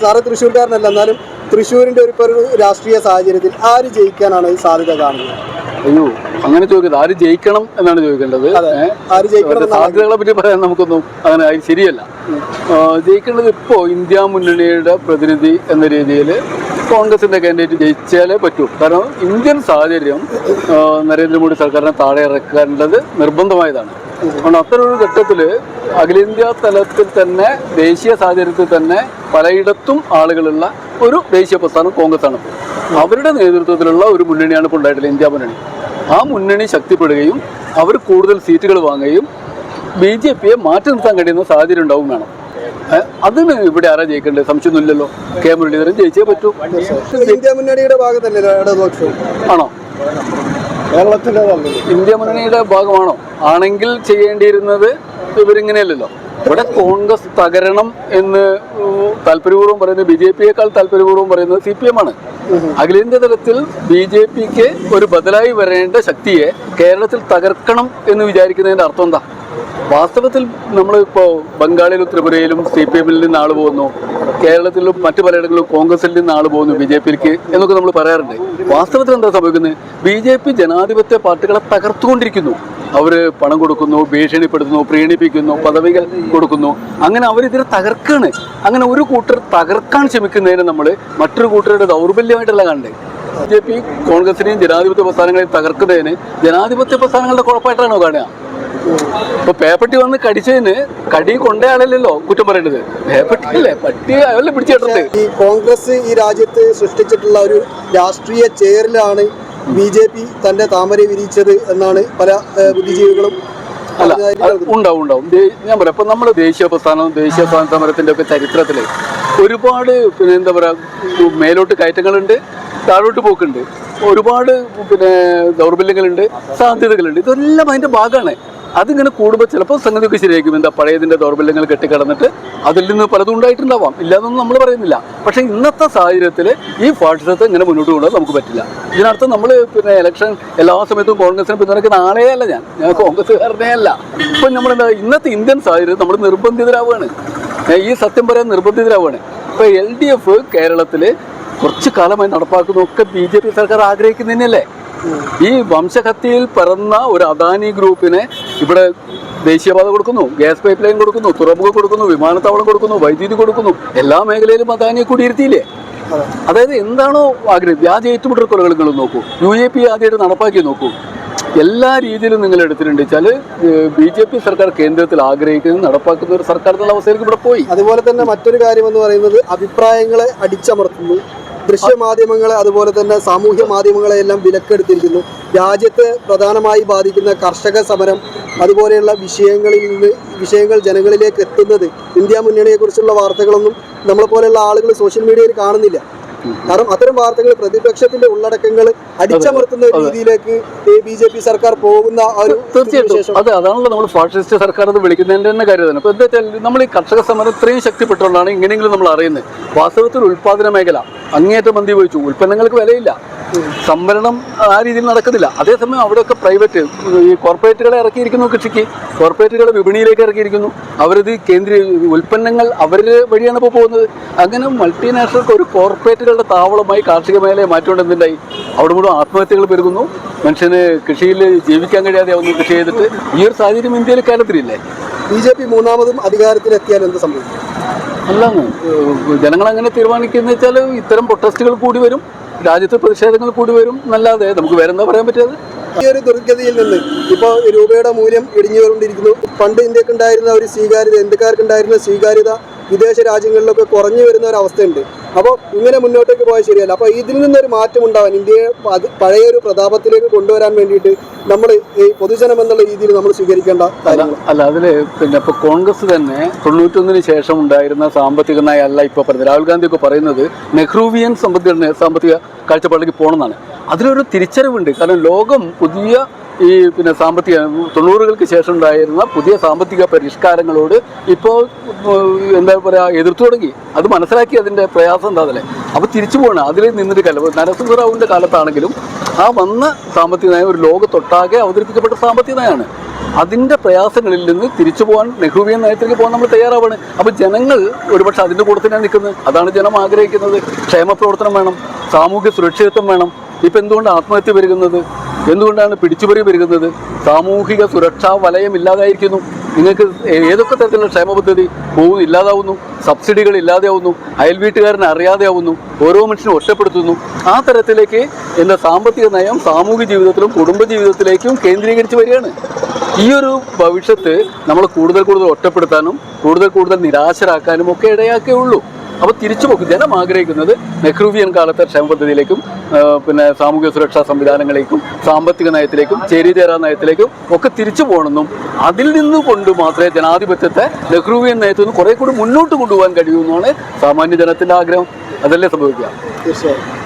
Sir തൃശ്ശൂർക്കാരനല്ല എന്നാലും തൃശ്ശൂരിന്റെ ഒരു രാഷ്ട്രീയ സാഹചര്യത്തിൽ ആര് ജയിക്കാനാണ് സാധ്യത കാണുന്നത്? അയ്യോ അങ്ങനെ ചോദിക്കുന്നത് ആര് ജയിക്കണം എന്നാണ് ചോദിക്കേണ്ടത്. സാധ്യതകളെ പറ്റി പറയാൻ നമുക്കൊന്നും അങ്ങനെ ശരിയല്ല. ജയിക്കേണ്ടത് ഇപ്പോ ഇന്ത്യ മുന്നണിയുടെ പ്രതിനിധി എന്ന രീതിയിൽ കോൺഗ്രസിന്റെ കാൻഡിഡേറ്റ് ജയിച്ചാലേ പറ്റൂ. കാരണം ഇന്ത്യൻ സാഹചര്യം നരേന്ദ്രമോദി സർക്കാരിനെ താഴെ ഇറക്കേണ്ടത് നിർബന്ധമായതാണ്. അതുകൊണ്ട് അത്തരം ഒരു ഘട്ടത്തിൽ അഖിലേന്ത്യാ തലത്തിൽ തന്നെ ദേശീയ സാഹചര്യത്തിൽ തന്നെ പലയിടത്തും ആളുകളുള്ള ഒരു ദേശീയ പ്രസ്ഥാനം കോൺഗ്രസ് ആണ് അവരുടെ നേതൃത്വത്തിലുള്ള ഒരു മുന്നണിയാണ് ഇപ്പോൾ ഉണ്ടായിട്ടുള്ളത് ഇന്ത്യ മുന്നണി. ആ മുന്നണി ശക്തിപ്പെടുകയും അവർ കൂടുതൽ സീറ്റുകൾ വാങ്ങുകയും ബി ജെ പിയെ മാറ്റി നിർത്താൻ കഴിയുന്ന സാഹചര്യം ഉണ്ടാവും വേണം അതിന് ഇവിടെ ആരാ ജയിക്കേണ്ടത്? സംശയമൊന്നുമില്ലല്ലോ കെ മുരളീധരൻ ജയിച്ചേ പറ്റൂ. ഇന്ത്യ മുന്നണിയുടെ ഭാഗത്തല്ലേ ആണോ? കേരളത്തിന്റെ ഇന്ത്യ മുന്നണിയുടെ ഭാഗമാണോ? ആണെങ്കിൽ ചെയ്യേണ്ടിയിരുന്നത് ഇവരിങ്ങനെയല്ലല്ലോ. ഇവിടെ കോൺഗ്രസ് തകരണം എന്ന് താല്പര്യപൂർവം പറയുന്നത് ബി ജെ പിയേക്കാൾ താല്പര്യപൂർവം പറയുന്നത് സി പി എം ആണ്. അഖിലേന്ത്യാ തലത്തിൽ ബി ജെ പിക്ക് ഒരു ബദലായി വരേണ്ട ശക്തിയെ കേരളത്തിൽ തകർക്കണം എന്ന് വിചാരിക്കുന്നതിന്റെ അർത്ഥം എന്താ? വാസ്തവത്തിൽ നമ്മൾ ഇപ്പോൾ ബംഗാളിലും ത്രിപുരയിലും സി പി എമ്മിൽ നിന്ന് ആൾ പോകുന്നു. കേരളത്തിലും മറ്റു പലയിടങ്ങളിലും കോൺഗ്രസിൽ നിന്ന് ആൾ പോകുന്നു ബി ജെ പിക്ക് എന്നൊക്കെ നമ്മൾ പറയാറുണ്ട്. വാസ്തവത്തിൽ എന്താ സംഭവിക്കുന്നത്? ബി ജെ പി ജനാധിപത്യ പാർട്ടികളെ തകർത്തുകൊണ്ടിരിക്കുന്നു. അവർ പണം കൊടുക്കുന്നു ഭീഷണിപ്പെടുത്തുന്നു പ്രീണിപ്പിക്കുന്നു പദവികൾ കൊടുക്കുന്നു. അങ്ങനെ അവരിതിനെ തകർക്കാണ്. അങ്ങനെ ഒരു കൂട്ടർ തകർക്കാൻ ശ്രമിക്കുന്നതിന് നമ്മൾ മറ്റൊരു കൂട്ടരുടെ ദൗർബല്യമായിട്ടല്ല കണ്ടത് ബി ജെ പി കോൺഗ്രസിനെയും ജനാധിപത്യ പ്രസ്ഥാനങ്ങളെയും തകർക്കുന്നതിന് ജനാധിപത്യ പ്രസ്ഥാനങ്ങളുടെ കുഴപ്പമായിട്ടാണോ കാണുക? ഇപ്പൊ പേപ്പട്ടി വന്ന് കടിച്ചതിന് കടി കൊണ്ടയാളല്ലോ കുറ്റം പറയേണ്ടത്. പേപ്പട്ടിയല്ലേ പട്ടി അയാളെ പിടിച്ചിട്ടുണ്ട് ഈ കോൺഗ്രസ് ഈ രാജ്യത്ത് സൃഷ്ടിച്ചിട്ടുള്ള ഒരു രാഷ്ട്രീയ ചേരിലാണ് ബി ജെ പി തന്റെ താമര വിരിച്ചത് എന്നാണ് പല ബുദ്ധിജീവികളും അല്ല. ഉണ്ടാവും ഉണ്ടാവും. ഞാൻ പറയാം. ഇപ്പൊ നമ്മുടെ ദേശീയ പ്രസ്ഥാനം ദേശീയ സ്വാതന്ത്ര്യ സമരത്തിന്റെ ഒക്കെ ചരിത്രത്തിൽ ഒരുപാട് പിന്നെ എന്താ പറയാ മേലോട്ട് കയറ്റങ്ങളുണ്ട് താഴോട്ട് പോക്കുണ്ട്. ഒരുപാട് പിന്നെ ദൗർബല്യങ്ങളുണ്ട് സാധ്യതകളുണ്ട്. ഇതെല്ലാം അതിന്റെ ഭാഗമാണ്. അതിങ്ങനെ കൂടുമ്പോൾ ചിലപ്പോൾ സംഗതിയൊക്കെ ശരിയായിരിക്കും. എന്താ പഴയതിന്റെ ദൗർബല്യങ്ങൾ കെട്ടിക്കിടന്നിട്ട് അതിൽ നിന്ന് പലതും ഉണ്ടായിട്ടുണ്ടാവാം. ഇല്ലാന്നൊന്നും നമ്മൾ പറയുന്നില്ല. പക്ഷേ ഇന്നത്തെ സാഹചര്യത്തിൽ ഈ ഫാഷിസത്തെ ഇങ്ങനെ മുന്നോട്ട് കൊണ്ടുപോകാൻ നമുക്ക് പറ്റില്ല. ഇതിനർത്ഥം നമ്മൾ പിന്നെ ഇലക്ഷൻ എല്ലാ സമയത്തും കോൺഗ്രസിനെ പിന്തുണയ്ക്കുന്ന ആളേ അല്ല ഞാൻ. ഞാൻ കോൺഗ്രസ്സുകാരനേ അല്ല. ഇപ്പം നമ്മളെന്താ ഇന്നത്തെ ഇന്ത്യൻ സാഹചര്യം നമ്മൾ നിർബന്ധിതരാവുകയാണ് ഈ സത്യം പറയാൻ നിർബന്ധിതരാവുകയാണ് ഇപ്പൊ എൽ ഡി എഫ് കേരളത്തിൽ കുറച്ച് കാലമായി നടപ്പാക്കുന്നതൊക്കെ ബി ജെ പി സർക്കാർ ആഗ്രഹിക്കുന്നതന്നെയല്ലേ? ഈ വംശഹത്യയിൽ പിറന്ന ഒരു അദാനി ഗ്രൂപ്പിനെ ഇവിടെ ദേശീയപാത കൊടുക്കുന്നു ഗ്യാസ് പൈപ്പ് ലൈൻ കൊടുക്കുന്നു തുറമുഖം കൊടുക്കുന്നു വിമാനത്താവളം കൊടുക്കുന്നു വൈദ്യുതി കൊടുക്കുന്നു എല്ലാ മേഖലയിലും അദാനിയെ കൂടിയിരുത്തിയില്ലേ? അതായത് എന്താണോ ആഗ്രഹം വ്യാജ ഏറ്റുമുട്ടൽ കൊലകൾ നിങ്ങൾ നോക്കൂ യു എ പി ആദ്യമായിട്ട് നടപ്പാക്കി നോക്കൂ. എല്ലാ രീതിയിലും നിങ്ങൾ എടുത്തിട്ടുണ്ട്. വെച്ചാൽ ബി ജെ പി സർക്കാർ കേന്ദ്രത്തിൽ ആഗ്രഹിക്കുന്ന നടപ്പാക്കുന്ന ഒരു സർക്കാർ എന്നുള്ള അവസ്ഥയിലേക്ക് ഇവിടെ പോയി. അതുപോലെ തന്നെ മറ്റൊരു കാര്യം എന്ന് പറയുന്നത് അഭിപ്രായങ്ങളെ അടിച്ചമർത്തുന്നു. ദൃശ്യമാധ്യമങ്ങളെ അതുപോലെ തന്നെ സാമൂഹ്യ മാധ്യമങ്ങളെ എല്ലാം വിലക്കെടുത്തിരിക്കുന്നു. രാജ്യത്തെ പ്രധാനമായി ബാധിക്കുന്ന കർഷക സമരം അതുപോലെയുള്ള വിഷയങ്ങളിൽ നിന്ന് വിഷയങ്ങൾ ജനങ്ങളിലേക്ക് എത്തുന്നത് ഇന്ത്യ മുന്നണിയെക്കുറിച്ചുള്ള വാർത്തകളൊന്നും നമ്മളെ പോലെയുള്ള ആളുകൾ സോഷ്യൽ മീഡിയയിൽ കാണുന്നില്ല. കാരണം അത്തരം വാർത്തകൾ പ്രതിപക്ഷത്തിന്റെ ഉള്ളടക്കങ്ങൾ അടിച്ചമർത്തുന്ന രീതിയിലേക്ക് ബി ജെ പി സർക്കാർ പോകുന്ന ഒരു തീർച്ചയായിട്ടും. അതെ അതാണല്ലോ നമ്മൾ ഫാഷിസ്റ്റ് സർക്കാർ എന്ന് വിളിക്കുന്നതിന്റെ തന്നെ കാര്യം തന്നെ. എന്താ വെച്ചാൽ നമ്മൾ ഈ കർഷക സമരം ഇത്രയും ശക്തിപ്പെട്ടുകൊണ്ടാണ് ഇങ്ങനെയെങ്കിലും നമ്മൾ അറിയുന്നത്. വാസ്തവത്തിൽ ഉൽപാദന മേഖല അങ്ങേയറ്റം മന്തി വഹിച്ചു ഉൽപ്പന്നങ്ങൾക്ക് വിലയില്ല. സംഭരണം ആ രീതിയിൽ നടക്കുന്നില്ല. അതേസമയം അവിടെയൊക്കെ പ്രൈവറ്റ് ഈ കോർപ്പറേറ്റുകളെ ഇറക്കിയിരിക്കുന്നു കൃഷിക്ക് കോർപ്പറേറ്റുകളെ വിപണിയിലേക്ക് ഇറക്കിയിരിക്കുന്നു. അവരത് കേന്ദ്ര ഉൽപ്പന്നങ്ങൾ അവർ വഴിയാണ് ഇപ്പോൾ പോകുന്നത്. അങ്ങനെ മൾട്ടിനാഷണൽ ഒരു കോർപ്പറേറ്റുകളുടെ താവളമായി കാർഷിക മേഖലയെ എന്തുണ്ടായി? അവിടെ മുഴുവൻ ആത്മഹത്യകൾ പെരുകുന്നു. മനുഷ്യന് കൃഷിയിൽ ജീവിക്കാൻ കഴിയാതെ ആവുന്നു കൃഷി ചെയ്തിട്ട് ഈ ഒരു സാഹചര്യം ഇന്ത്യയിൽ കേരളത്തിലില്ലേ? ബി ജെ പി മൂന്നാമതും അധികാരത്തിലെത്തിയാൽ എന്ത് സംഭവിക്കും? അല്ലാന്ന് ജനങ്ങൾ അങ്ങനെ തീരുമാനിക്കുന്ന വെച്ചാൽ ഇത്തരം പ്രൊട്ടസ്റ്റുകൾ കൂടി വരും. രാജ്യത്തെ പ്രതിഷേധങ്ങൾ കൂടി വരും എന്നല്ലാതെ നമുക്ക് വേറെ എന്താ പറയാൻ പറ്റിയത്? ഈ ഒരു ദുർഗതിയിൽ നിന്ന് ഇപ്പോൾ രൂപയുടെ മൂല്യം ഇടിഞ്ഞുകൊണ്ടിരിക്കുന്നു. പണ്ട് ഇന്ത്യക്കുണ്ടായിരുന്ന ഒരു സ്വീകാര്യത ഇന്ത്യക്കാർക്ക് ഉണ്ടായിരുന്ന സ്വീകാര്യത വിദേശ രാജ്യങ്ങളിലൊക്കെ കുറഞ്ഞു വരുന്ന ഒരു അവസ്ഥയുണ്ട്. അപ്പോൾ ഇങ്ങനെ മുന്നോട്ടേക്ക് പോയാൽ ശരിയല്ല. അപ്പോൾ ഇതിൽ നിന്നൊരു മാറ്റം ഉണ്ടാവാൻ ഇന്ത്യയെ അത് പഴയൊരു പ്രതാപത്തിലേക്ക് കൊണ്ടുവരാൻ വേണ്ടിയിട്ട് നമ്മൾ ഈ പൊതുജനം എന്നുള്ള രീതിയിൽ നമ്മൾ സ്വീകരിക്കേണ്ട അല്ല കാര്യങ്ങൾ അല്ല അതിൽ പിന്നെ ഇപ്പോൾ കോൺഗ്രസ് തന്നെ തൊണ്ണൂറ്റൊന്നിന് ശേഷം ഉണ്ടായിരുന്ന സാമ്പത്തിക നയ അല്ല പറഞ്ഞത് പറയുന്നത് രാഹുൽ ഗാന്ധി ഒക്കെ പറയുന്നത് നെഹ്റുവിയൻ സാമ്പത്തിക സാമ്പത്തിക കാഴ്ചപ്പാടിലേക്ക് പോകണമെന്നാണ്. അതിലൊരു തിരിച്ചറിവുണ്ട്. കാരണം ലോകം പുതിയ ഈ പിന്നെ സാമ്പത്തിക തൊണ്ണൂറുകൾക്ക് ശേഷം ഉണ്ടായിരുന്ന പുതിയ സാമ്പത്തിക പരിഷ്കാരങ്ങളോട് ഇപ്പോൾ എന്താ പറയുക എതിർത്തു തുടങ്ങി. അത് മനസ്സിലാക്കി അതിന്റെ പ്രയാസം അതിലെ അപ്പോൾ തിരിച്ചു പോകണം. അതിൽ നിന്നിട്ട് കാലം നരസിംഹറാവുവിന്റെ കാലത്താണെങ്കിലും ആ വന്ന സാമ്പത്തിക നയം ഒരു ലോകത്തൊട്ടാകെ അവതരിപ്പിക്കപ്പെട്ട സാമ്പത്തിക നയമാണ്. അതിന്റെ പ്രയാസങ്ങളിൽ നിന്ന് തിരിച്ചു പോകാൻ നെഹ്റുവിയൻ നയത്തിലേക്ക് പോകാൻ നമ്മൾ തയ്യാറാവാണ്. അപ്പോൾ ജനങ്ങൾ ഒരുപക്ഷെ അതിന്റെ കൂടെ തന്നെയാണ് നിൽക്കുന്നത്. അതാണ് ജനം ആഗ്രഹിക്കുന്നത്. ക്ഷേമപ്രവർത്തനം വേണം. സാമൂഹ്യ സുരക്ഷിതത്വം വേണം. ഇപ്പം എന്തുകൊണ്ട് ആത്മഹത്യ പെരുകുന്നത്? എന്തുകൊണ്ടാണ് പിടിച്ചുപറി പെരുകുന്നത്? സാമൂഹിക സുരക്ഷാ വലയം ഇല്ലാതായിരിക്കുന്നു. നിങ്ങൾക്ക് ഏതൊക്കെ തരത്തിലുള്ള ക്ഷേമ പദ്ധതി? പോകും ഇല്ലാതാവുന്നു സബ്സിഡികൾ ഇല്ലാതെയാവുന്നു അയൽ വീട്ടുകാരനെ അറിയാതെയാവുന്നു ഓരോ മനുഷ്യനും ഒറ്റപ്പെടുത്തുന്നു. ആ തരത്തിലേക്ക് എന്താ സാമ്പത്തിക നയം സാമൂഹിക ജീവിതത്തിലും കുടുംബ ജീവിതത്തിലേക്കും കേന്ദ്രീകരിച്ച് വരികയാണ്. ഈ ഒരു ഭവിഷ്യത്ത് നമ്മൾ കൂടുതൽ കൂടുതൽ ഒറ്റപ്പെടുത്താനും കൂടുതൽ കൂടുതൽ നിരാശരാക്കാനും ഒക്കെ ഇടയാക്കേ ഉള്ളൂ അപ്പോൾ തിരിച്ചു പോക്കും. ജനം ആഗ്രഹിക്കുന്നത് നെഹ്റുവിയൻ കാലത്തെ ക്ഷേമ പദ്ധതിയിലേക്കും പിന്നെ സാമൂഹ്യ സുരക്ഷാ സംവിധാനങ്ങളിലേക്കും സാമ്പത്തിക നയത്തിലേക്കും ചേരിചേരാ നയത്തിലേക്കും ഒക്കെ തിരിച്ചു പോകണമെന്നും അതിൽ നിന്ന് കൊണ്ട് മാത്രമേ ജനാധിപത്യത്തെ നെഹ്റുവിയൻ നയത്തിൽ നിന്ന് കുറെ കൂടി മുന്നോട്ട് കൊണ്ടുപോകാൻ കഴിയൂ എന്നാണ് സാമാന്യ ജനത്തിന്റെ ആഗ്രഹം. അതല്ലേ സംഭവിക്കുക? തീർച്ചയായും.